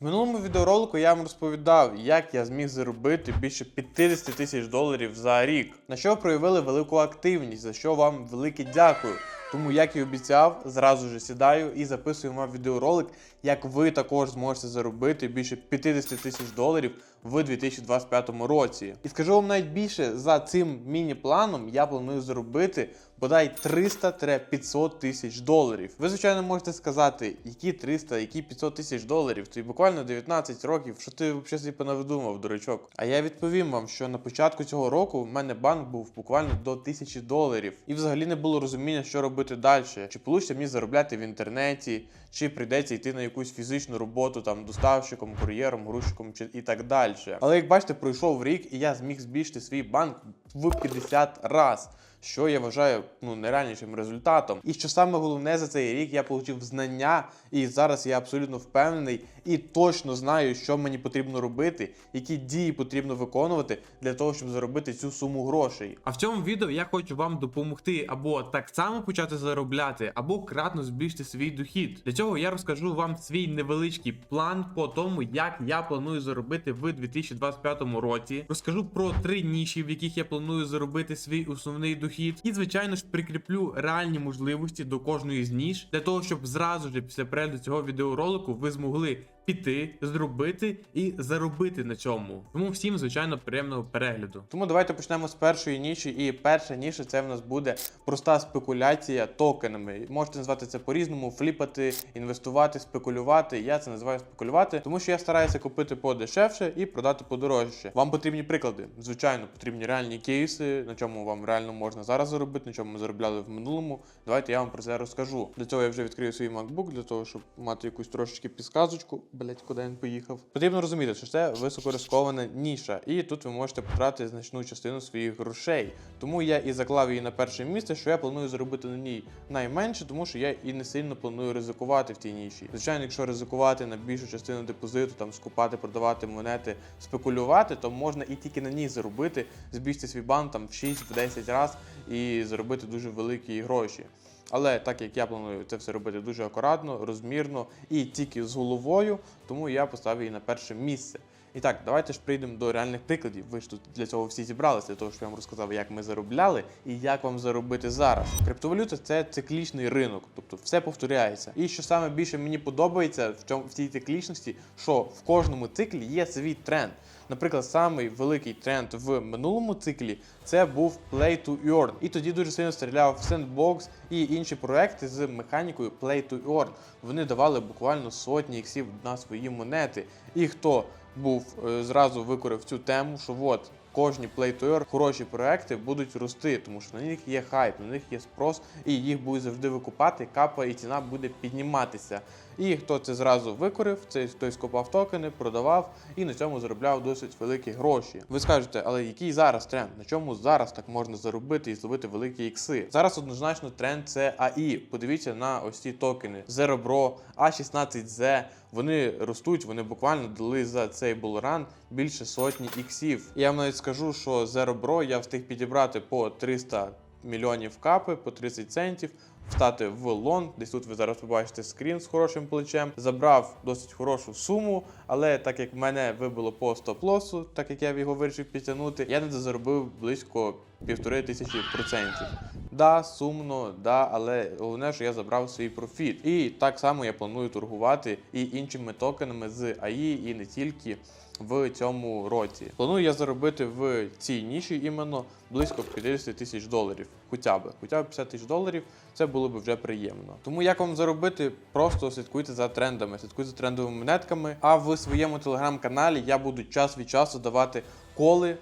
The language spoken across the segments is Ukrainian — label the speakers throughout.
Speaker 1: В минулому відеоролику я вам розповідав, як я зміг заробити більше 50 тисяч доларів за рік, на що проявили велику активність, за що вам велике дякую. Тому, як і обіцяв, зразу ж сідаю і записую вам відеоролик, як ви також зможете заробити більше 50 тисяч доларів в 2025 році. І скажу вам навіть більше, за цим міні-планом я планую заробити бодай 300-500 тисяч доларів. Ви, звичайно, можете сказати, які 300, які 500 тисяч доларів. Тобі буквально 19 років. Що ти взагалі собі понавидумав, дурачок? А я відповім вам, що на початку цього року в мене банк був буквально до 1000 доларів, і взагалі не було розуміння, що робити далі. Чи вийде мені заробляти в інтернеті, чи прийдеться йти на якусь фізичну роботу, там доставщиком, кур'єром, грузчиком чи і так далі. Але як бачите, пройшов рік, і я зміг збільшити свій банк в 50 раз. Що я вважаю ну нереальнішим результатом. І що саме головне за цей рік я отримав знання, і зараз я абсолютно впевнений і точно знаю, що мені потрібно робити, які дії потрібно виконувати для того, щоб заробити цю суму грошей.
Speaker 2: А в цьому відео я хочу вам допомогти або так само почати заробляти, або кратно збільшити свій дохід. Для цього я розкажу вам свій невеличкий план по тому, як я планую заробити в 2025 році. Розкажу про три ніші, в яких я планую заробити свій основний дохід, і звичайно ж прикріплю реальні можливості до кожної з ніж для того, щоб зразу ж після перегляду цього відеоролику ви змогли піти, зробити і заробити на цьому. Тому всім, звичайно, приємного перегляду.
Speaker 1: Тому давайте почнемо з першої ніші. І перша ніша це в нас буде проста спекуляція токенами. Можете назвати це по-різному: фліпати, інвестувати, спекулювати. Я це називаю спекулювати, тому що я стараюся купити подешевше і продати подорожче. Вам потрібні приклади. Звичайно, потрібні реальні кейси, на чому вам реально можна зараз заробити, на чому ми заробляли в минулому. Давайте я вам про це розкажу. Для цього я вже відкрию свій MacBook, для того, щоб мати якусь трошечки підсказочку. Блять, куди він поїхав. Потрібно розуміти, що це високорискована ніша, і тут ви можете потратити значну частину своїх грошей. Тому я і заклав її на перше місце, що я планую заробити на ній найменше, тому що я і не сильно планую ризикувати в тій ніші. Звичайно, якщо ризикувати на більшу частину депозиту, там скупати, продавати монети, спекулювати, то можна і тільки на ній заробити, збільшити свій банк там в 6-10 разів і заробити дуже великі гроші. Але так як я планую це все робити дуже акуратно, розмірно і тільки з головою, тому я поставив її на перше місце. І так, давайте ж прийдемо до реальних прикладів. Ви ж тут для цього всі зібралися, для того, щоб я вам розказав, як ми заробляли і як вам заробити зараз. Криптовалюта це циклічний ринок, тобто все повторяється. І що саме більше мені подобається в цьому в цій циклічності, що в кожному циклі є свій тренд. Наприклад, самий великий тренд в минулому циклі це був Play to Earn. І тоді дуже сильно стріляв в Sandbox і інші проекти з механікою Play to Earn. Вони давали буквально сотні іксів на свої монети. І хто був е, зразу викорив цю тему, що от кожні Play to Earn хороші проекти будуть рости, тому що на них є хайп, на них є спрос, і їх будуть завжди викупати, капа і ціна буде підніматися. І хто це зразу викорив, цей той скопав токени, продавав і на цьому заробляв досить великі гроші. Ви скажете, але який зараз тренд? На чому зараз так можна заробити і зловити великі ікси? Зараз однозначно тренд це АІ. Подивіться на ось ці токени Zerebro, A16Z. Вони ростуть, вони буквально дали за цей булран більше сотні іксів. Я вам навіть скажу, що Zerebro я встиг підібрати по 300 мільйонів капи, по 30 центів. Встати в лонг, десь тут ви зараз побачите скрін з хорошим плечем. Забрав досить хорошу суму, але так як мене вибило по стоп-лосу, так як я його вирішив підтягнути, я не заробив близько півтори тисячі процентів. Да, сумно, да, але головне, що я забрав свій профіт. І так само я планую торгувати і іншими токенами з АІ, і не тільки в цьому році. Планую я заробити в цій ніші іменно близько 50 тисяч доларів. Хоча б, хоча б 50 тисяч доларів, це було б вже приємно. Тому як вам заробити, просто слідкуйте за трендами, слідкуйте за трендовими монетками. А в своєму телеграм-каналі я буду час від часу давати коли.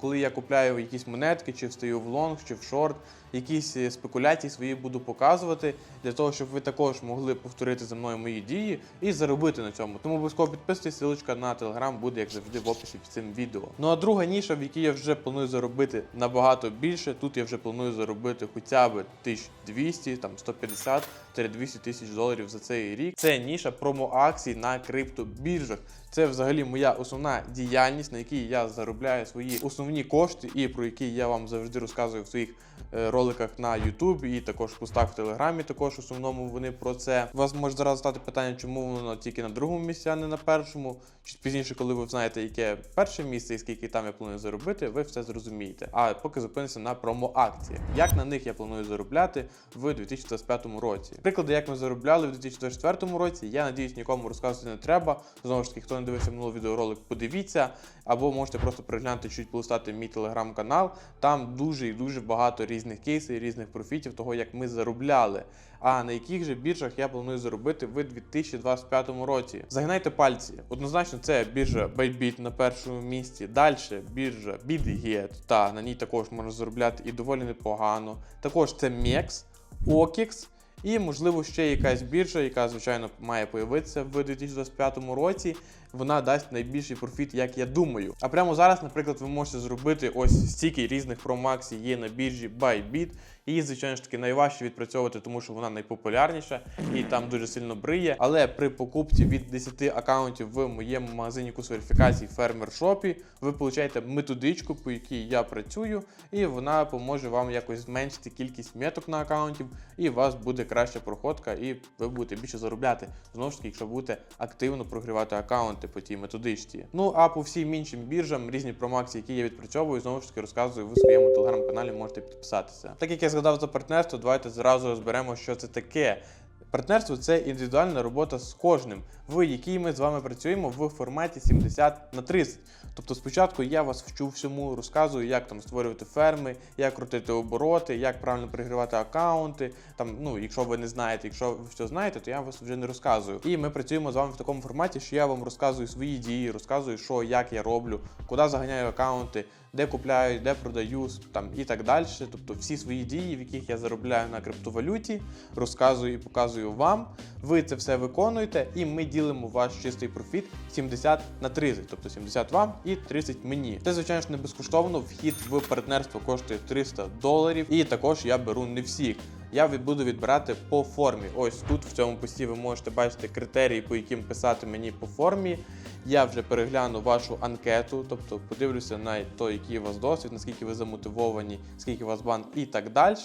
Speaker 1: Коли я купляю якісь монетки, чи встаю в лонг, чи в шорт, якісь е, спекуляції свої буду показувати для того, щоб ви також могли повторити за мною мої дії і заробити на цьому. Тому обов'язково підписуйтесь, ссылочка на телеграм буде, як завжди, в описі під цим відео. Ну а друга ніша, в якій я вже планую заробити набагато більше. Тут я вже планую заробити хоча б 1200, там 150-200 тисяч доларів за цей рік. Це ніша промо-акцій на криптобіржах. Це взагалі моя основна діяльність, на якій я заробляю свої основні кошти, і про які я вам завжди розказую в своїх роликах на YouTube і також в постах в Телеграмі. Також в основному вони про це. У вас може зараз стати питання, чому воно тільки на другому місці, а не на першому. Чи пізніше, коли ви знаєте, яке перше місце і скільки там я планую заробити, ви все зрозумієте. А поки зупинися на промо-акціях. Як на них я планую заробляти в 2025 році? Приклади, як ми заробляли в 2024 році, я надіюсь, нікому розказувати не треба. Знову ж таки, хто не дивився минулий відеоролик, подивіться, або можете просто переглянути чуть полистати мій телеграм-канал. Там дуже і дуже багато різних кейсів, різних профітів, того, як ми заробляли. А на яких же біржах я планую заробити в 2025 році? Загинайте пальці. Однозначно, це біржа Bybit на першому місці. Далі біржа BitGet, та на ній також можна заробляти і доволі непогано. Також це MEX, OKX. І, можливо, ще якась біржа, яка, звичайно, має появитися в 2025 році. Вона дасть найбільший профіт, як я думаю. А прямо зараз, наприклад, ви можете зробити ось стільки різних промаксів є на біржі Bybit. Її, звичайно ж таки, найважче відпрацьовувати, тому що вона найпопулярніша і там дуже сильно бриє. Але при покупці від 10 аккаунтів в моєму магазині курс верифікації Фермер Шопі ви получаєте методичку, по якій я працюю, і вона поможе вам якось зменшити кількість меток на аккаунтів, і у вас буде краща проходка, і ви будете більше заробляти. Знову ж таки, якщо будете активно прогрівати аккаунти по тій методичці. Ну а по всім іншим біржам різні промакції, які я відпрацьовую, знову ж таки розказую в своєму телеграм-каналі. Можете підписатися. Так як я згадав за партнерство, давайте зразу розберемо, що це таке. Партнерство це індивідуальна робота з кожним, в якій ми з вами працюємо в форматі 70 на 30. Тобто спочатку я вас вчу всьому, розказую, як там створювати ферми, як крутити обороти, як правильно пригрівати аккаунти. Там, ну, якщо ви не знаєте, якщо ви все знаєте, то я вас вже не розказую. І ми працюємо з вами в такому форматі, що я вам розказую свої дії, розказую, що як я роблю, куди заганяю аккаунти, де купляю, де продаю, там і так далі. Тобто всі свої дії, в яких я заробляю на криптовалюті, розказую і показую вам. Ви це все виконуєте, і ми ділимо ваш чистий профіт 70 на 30, тобто 70 вам і 30 мені. Це, звичайно ж, не безкоштовно. Вхід в партнерство коштує 300 доларів, і також я беру не всіх. Я буду відбирати по формі. Ось тут в цьому пості ви можете бачити критерії, по яким писати мені по формі. Я вже перегляну вашу анкету, тобто подивлюся на те, який у вас досвід, наскільки ви замотивовані, скільки у вас банк і так далі.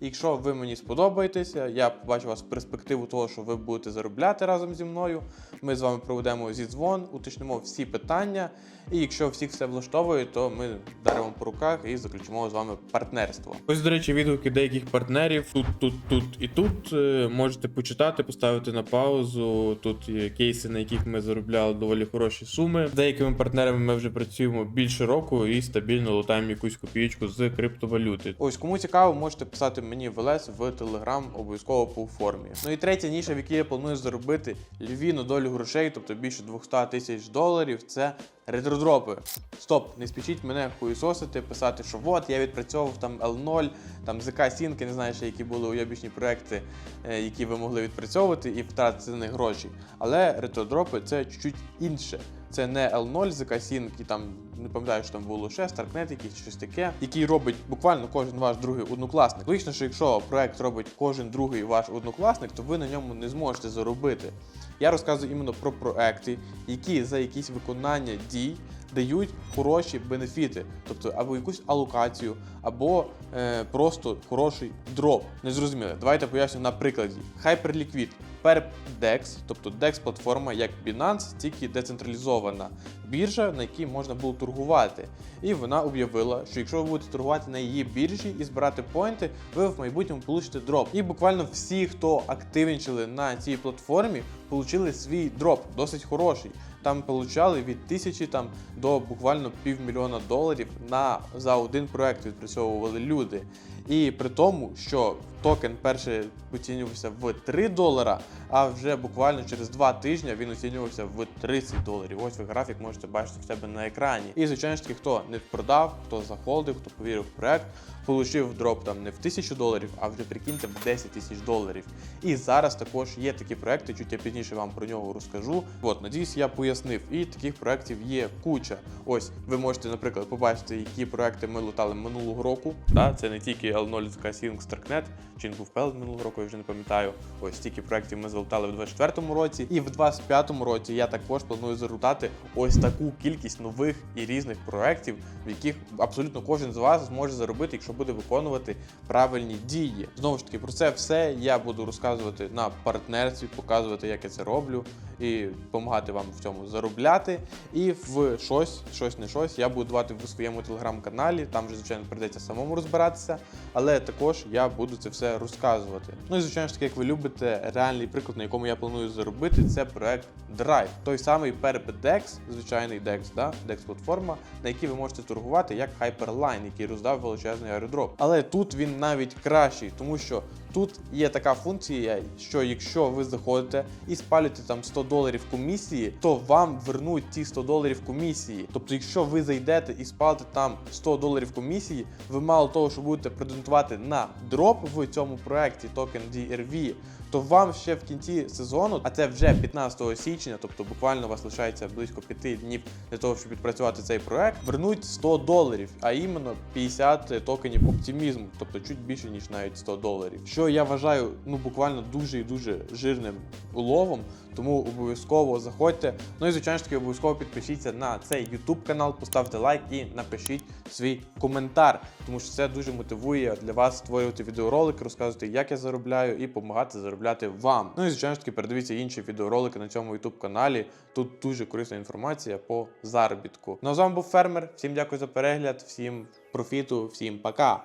Speaker 1: Якщо ви мені сподобаєтеся, я побачу вас перспективу того, що ви будете заробляти разом зі мною. Ми з вами проведемо зідзвон, уточнимо всі питання. І якщо всіх все влаштовує, то ми даримо по руках і заключимо з вами партнерство. Ось, до речі, відгуки деяких партнерів тут, тут, тут і тут. Е, Можете почитати, поставити на паузу. Тут є кейси, на яких ми заробляли доволі хороші суми. З деякими партнерами ми вже працюємо більше року і стабільно лутаємо якусь копійку з криптовалюти. Ось кому цікаво, можете писати мені в ЛС в Телеграм, обов'язково по формі. Ну і третя ніша, в якій я планую заробити львіну долю грошей, тобто більше 200 тисяч доларів. Це ретродропи. Стоп, не спішіть мене хуїсосити, писати, що от я відпрацьовував там L0, там ЗК Сінки, не знаю, ще які були уйобічні проекти, е, які ви могли відпрацьовувати і втратити на них гроші. Але ретродропи це чуть інше. Це не L0 ZK Sync, і там не пам'ятаю, що там було ще Starknet, якийсь щось таке, який робить буквально кожен ваш другий однокласник. Логічно, що якщо проект робить кожен другий ваш однокласник, то ви на ньому не зможете заробити. Я розказую іменно про проекти, які за якісь виконання дій дають хороші бенефіти, тобто або якусь алокацію, або е, просто хороший дроп. Незрозуміло. Давайте поясню на прикладі. Hyperliquid. PerpDex, тобто DEX платформа як Binance, тільки децентралізована біржа, на якій можна було торгувати. І вона об'явила, що якщо ви будете торгувати на її біржі і збирати поінти, ви в майбутньому получите дроп. І буквально всі, хто активничали на цій платформі, отримали свій дроп, досить хороший. Там получали від тисячі там до буквально півмільйона доларів на за один проект відпрацьовували люди. І при тому, що токен перше оцінювався в 3 долара, а вже буквально через 2 тижні він оцінювався в 30 доларів. Ось ви графік можете бачити в себе на екрані. І звичайно ж таки, хто не продав, хто захолдив, хто повірив в проект, получив дроп там не в 1000 доларів, а вже прикиньте в 10 тисяч доларів. І зараз також є такі проекти, чуть я пізніше вам про нього розкажу. От, надіюсь, я пояснив. І таких проектів є куча. Ось ви можете, наприклад, побачити, які проекти ми лутали минулого року. Да? Це не тільки L0 ZK Starknet, чи він був пелет минулого року, я вже не пам'ятаю. Ось стільки проєктів ми залутали в 24-му році. І в 25-му році я також планую залутати ось таку кількість нових і різних проєктів, в яких абсолютно кожен з вас зможе заробити, якщо буде виконувати правильні дії. Знову ж таки, про це все я буду розказувати на партнерстві, показувати, як я це роблю, і допомагати вам в цьому заробляти. І в щось, щось не щось, я буду давати в своєму телеграм-каналі. Там вже, звичайно, прийдеться самому розбиратися, але також я буду це все розказувати. Ну і звичайно ж таки, як ви любите, реальний приклад, на якому я планую заробити, це проект Drive. Той самий PerpDex, звичайний DEX, да? DEX платформа, на якій ви можете торгувати як Hyperline, який роздав величезний аеродроп. Але тут він навіть кращий, тому що тут є така функція, що якщо ви заходите і спалюєте там 100 доларів комісії, то вам вернуть ті 100 доларів комісії. Тобто, якщо ви зайдете і спалите там 100 доларів комісії, ви мало того, що будете претендувати на дроп в цьому проекті токен DRV, то вам ще в кінці сезону, а це вже 15 січня, тобто буквально у вас лишається близько 5 днів для того, щоб відпрацювати цей проект, вернуть 100 доларів, а іменно 50 токенів оптимізму, тобто чуть більше ніж навіть 100 доларів. Що я вважаю ну буквально дуже і дуже жирним уловом. Тому обов'язково заходьте. Ну і звичайно ж таки обов'язково підпишіться на цей YouTube канал, поставте лайк і напишіть свій коментар, тому що це дуже мотивує для вас створювати відеоролики, розказувати, як я заробляю, і допомагати заробляти вам. Ну і звичайно ж таки передивіться інші відеоролики на цьому YouTube каналі. Тут дуже корисна інформація по заробітку. Ну а з вами був фермер. Всім дякую за перегляд, всім профіту, всім пока.